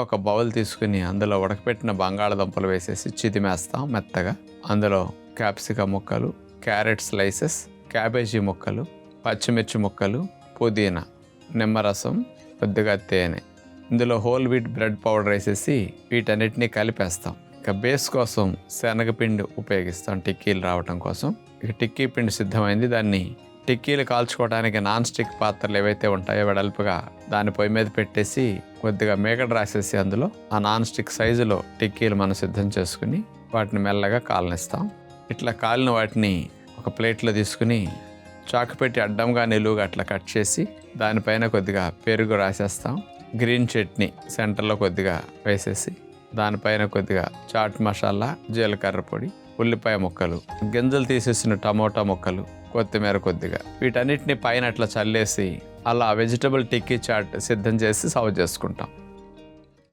ఒక బౌల్ తీసుకుని అందులో ఉడకపెట్టిన బంగాళదుంపలు వేసేసి చిదిమేస్తాం మెత్తగా. అందులో క్యాప్సికం ముక్కలు క్యారెట్ స్లైసెస్ క్యాబేజీ ముక్కలు పచ్చిమిర్చి ముక్కలు పుదీనా నిమ్మరసం కొద్దిగా తేనె. ఇందులో హోల్ వీట్ బ్రెడ్ పౌడర్ వేసేసి వీటన్నిటిని కలిపేస్తాం. ఇక బేస్ కోసం శనగపిండి ఉపయోగిస్తాం టిక్కీలు రావటం కోసం. ఇక టిక్కీ పిండి సిద్ధమైంది. దాన్ని టిక్కీలు కాల్చుకోవడానికి నాన్ స్టిక్ పాత్రలు ఏవైతే ఉంటాయో వెడల్పుగా దాని పొయ్యి మీద పెట్టేసి కొద్దిగా మేకడ రాసేసి అందులో ఆ నాన్ స్టిక్ సైజులో టిక్కీలు మనం సిద్ధం చేసుకుని వాటిని మెల్లగా కాలనిస్తాం. ఇట్లా కాలిన వాటిని ఒక ప్లేట్లో తీసుకుని చాకు పెట్టి అడ్డంగా నిలువుగా అట్లా కట్ చేసి దానిపైన కొద్దిగా పెరుగు రాసేస్తాం. గ్రీన్ చట్నీ సెంటర్లో కొద్దిగా వేసేసి దానిపైన కొద్దిగా చాట్ మసాలా జీలకర్ర పొడి ఉల్లిపాయ ముక్కలు గింజలు తీసేసిన టమోటా ముక్కలు కొత్తిమీర కొద్దిగా. వీటన్నిటిని పైన అట్లా చల్లేసి అలా వెజిటబుల్ టిక్కీ చాట్ సిద్ధం చేసి సర్వ్ చేసుకుంటాం.